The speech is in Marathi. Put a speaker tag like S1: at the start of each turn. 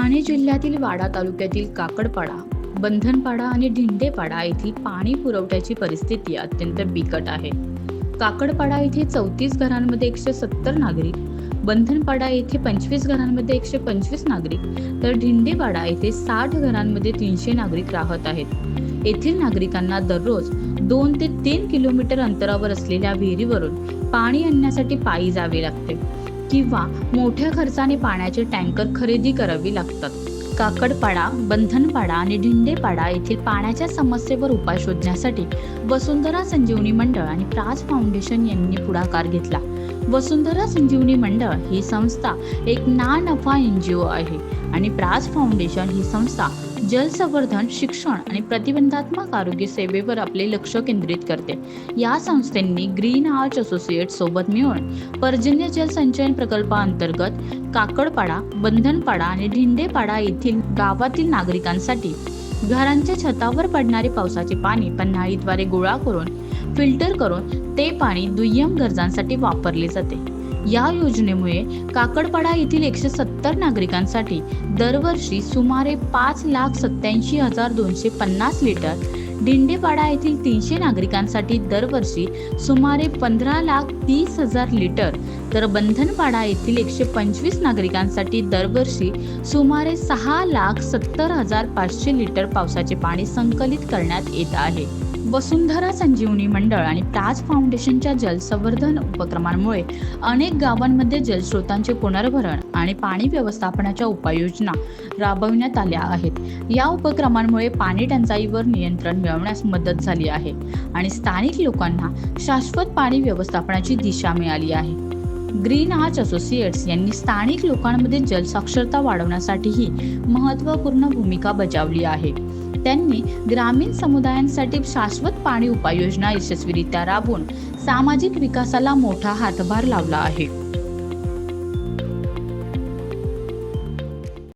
S1: ठाणे जिल्ह्यातील वाडा तालुक्यातील काकडपाडा बंधनपाडा आणि ढिंडेपाडा येथील पाणी पुरवठ्याची परिस्थिती अत्यंत बिकट आहे. काकडपाडा येथे चौतीस घरांमध्ये एकशे सत्तर नागरिक बंधनपाडा येथे पंचवीस घरांमध्ये एकशे पंचवीस नागरिक तर ढिंडेपाडा येथे साठ घरांमध्ये तीनशे नागरिक राहत आहेत. येथील नागरिकांना दररोज दोन ते तीन किलोमीटर अंतरावर असलेल्या विहिरीवरून पाणी आणण्यासाठी पायी जावे लागते. किंवा मोठ्या खर्चाने पाण्याचे टँकर खरेदी करावी लागतात. काकडपाडा बंधनपाडा आणि ढिंडेपाडा येथील पाण्याच्या समस्येवर उपाय शोधण्यासाठी वसुंधरा संजीवनी मंडळ आणि प्राज फाउंडेशन यांनी पुढाकार घेतला. वसुंधरा संजीवनी मंडळ ही संस्था एक ना नफा एन जी ओ आहे आणि प्राज फाउंडेशन ही संस्था जलसंवर्धन शिक्षण आणि प्रतिबंधात्मक आरोग्य सेवेवर आपले लक्ष केंद्रित करते. या संस्थेंनी ग्रीन आर्च असोसिएट सोबत मिळून पर्जन्य जल संचयन प्रकल्पाअंतर्गत काकडपाडा बंधनपाडा आणि ढिंडेपाडा येथील गावातील नागरिकांसाठी घरांच्या छतावर पडणारे पावसाचे पाणी पन्हाळीद्वारे गोळा करून फिल्टर करून ते पाणी दुय्यम गरजांसाठी वापरले जाते. या योजनेमुळे काकडपाडा येथील एकशे सत्तर नागरिकांसाठी दरवर्षी सुमारे पाच लाख सत्याऐंशी हजार दोनशे पन्नास लिटर दिंडेपाडा येथील तीनशे नागरिकांसाठी दरवर्षी सुमारे पंधरा लाख तीस हजार लिटर तर बंधनपाडा येथील एकशे पंचवीस नागरिकांसाठी दरवर्षी सुमारे सहा लाख सत्तर हजार पाचशे लिटर पावसाचे पाणी संकलित करण्यात येत आहे. वसुंधरा संजीवनी मंडळ आणि प्राज फाउंडेशनच्या जलसंवर्धन उपक्रमांमुळे अनेक गावांमध्ये जलस्रोतांचे पुनर्भरण आणि पाणी व्यवस्थापनाच्या उपाययोजना राबविण्यात आल्या आहेत. या उपक्रमांमुळे पाणी टंचाईवर नियंत्रण मिळवण्यास मदत झाली आहे आणि स्थानिक लोकांना शाश्वत पाणी व्यवस्थापनाची दिशा मिळाली आहे. ग्रीन आर्च असोसिएट्स यांनी स्थानिक लोकांमध्ये जलसाक्षरता वाढवण्यासाठीही महत्त्वपूर्ण भूमिका बजावली आहे. त्यांनी ग्रामीण समुदायांसाठी शाश्वत पाणी उपाययोजना यशस्वीरित्या राबवून सामाजिक विकासाला मोठा हातभार लावला आहे.